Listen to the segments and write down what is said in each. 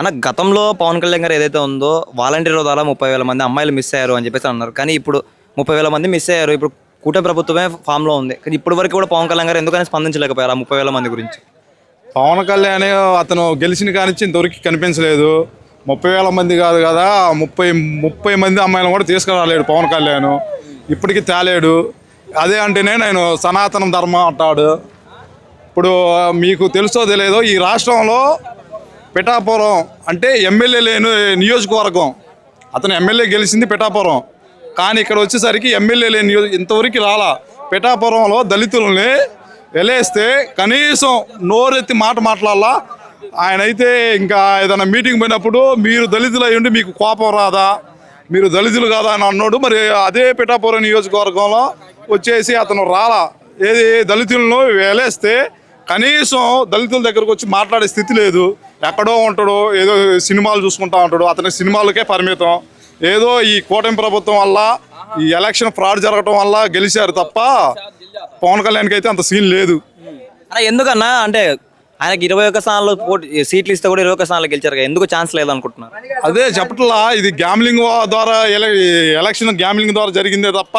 అన్న గతంలో పవన్ కళ్యాణ్ గారు ఏదైతే ఉందో వాలంటీర్ ద్వారా ముప్పై వేల మంది అమ్మాయిలు మిస్ అయ్యారు అని చెప్పేసి అన్నారు. కానీ ఇప్పుడు ముప్పై వేల మంది మిస్ అయ్యారు. ఇప్పుడు కూటమి ప్రభుత్వమే ఫామ్లో ఉంది. కానీ ఇప్పటి వరకు కూడా పవన్ కళ్యాణ్ గారు ఎందుకని స్పందించలేకపోయారు ఆ ముప్పై వేల మంది గురించి? పవన్ కళ్యాణ్ అతను గెలిచిన కానించి ఇంతవరకు కనిపించలేదు. ముప్పై వేల మంది కాదు కదా ముప్పై ముప్పై మంది అమ్మాయిలను కూడా తీసుకురాలేడు పవన్ కళ్యాణ్. ఇప్పటికీ తేలేడు. అదే అంటేనే నేను సనాతన ధర్మం అంటాడు. ఇప్పుడు మీకు తెలుసో తెలియదో ఈ రాష్ట్రంలో పిఠాపురం అంటే ఎమ్మెల్యే లేని నియోజకవర్గం. అతను ఎమ్మెల్యే గెలిచింది పిఠాపురం కానీ ఇక్కడ వచ్చేసరికి ఎమ్మెల్యే లేని ఇంతవరకు రాలా. పిఠాపురంలో దళితులని వెలేస్తే కనీసం నోరెత్తి మాట మాట్లాడాలా. ఆయన అయితే ఇంకా ఏదైనా మీటింగ్ పోయినప్పుడు మీరు దళితులు అయ్యుండి మీకు కోపం రాదా? మీరు దళితులు కాదా అని అన్నాడు. మరి అదే పిఠాపురం నియోజకవర్గంలో వచ్చేసి అతను రాలా. ఏది దళితులను వేలేస్తే కనీసం దళితుల దగ్గరకు వచ్చి మాట్లాడే స్థితి లేదు. ఎక్కడో ఉంటాడు ఏదో సినిమాలు చూసుకుంటా ఉంటాడు అతని సినిమాలకే పరిమితం. ఏదో ఈ కూటమి ప్రభుత్వం వల్ల ఈ ఎలక్షన్ ఫ్రాడ్ జరగటం వల్ల గెలిచారు తప్ప పవన్ కళ్యాణ్కి అయితే అంత సీన్ లేదు. ఎందుకన్నా? అంటే ఆయనకి ఇరవై ఒక్క స్థానాలు పోటీ సీట్లు ఇస్తే కూడా ఇరవై ఒక్క స్థానాలు గెలిచారు కదా ఎందుకు ఛాన్స్ లేదనుకుంటున్నారు? అదే చెప్పట్లా ఇది గ్యామ్లింగ్ ద్వారా ఎల- ఎలక్షన్ గ్యామ్లింగ్ ద్వారా జరిగిందే తప్ప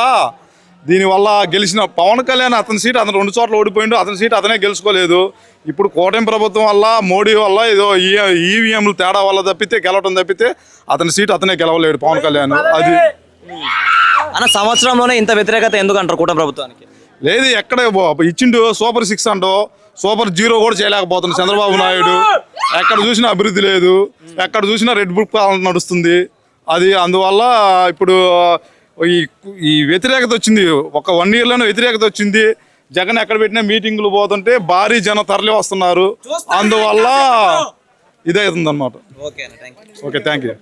దీనివల్ల గెలిచిన పవన్ కళ్యాణ్ అతని సీట్ అతను రెండు చోట్ల ఓడిపోయిండు అతని సీట్ అతనే గెలుచుకోలేదు. ఇప్పుడు కూటమి ప్రభుత్వం వల్ల మోడీ వల్ల ఏదో ఈవీఎంలు తేడా వల్ల తప్పితే గెలవటం తప్పితే అతని సీట్ అతనే గెలవలేడు పవన్ కళ్యాణ్. అది అన్న సంవత్సరంలోనే ఇంత వ్యతిరేకత ఎందుకు అంటారు కూటమి ప్రభుత్వానికి? లేదు ఎక్కడ ఇచ్చిండు సూపర్ సిక్స్ అంటూ సూపర్ జీరో కూడా చేయలేకపోతుంది చంద్రబాబు నాయుడు. ఎక్కడ చూసినా అభివృద్ధి లేదు ఎక్కడ చూసినా రెడ్ బుక్ నడుస్తుంది. అది అందువల్ల ఇప్పుడు ఈ ఈ వ్యతిరేకత వచ్చింది. ఒక వన్ ఇయర్లోనే వ్యతిరేకత వచ్చింది. జగన్ ఎక్కడ పెట్టినా మీటింగులు పోతుంటే భారీ జనం తరలి వస్తున్నారు. అందువల్ల ఇదే అవుతుంది అనమాట ఓకే థ్యాంక్ యూ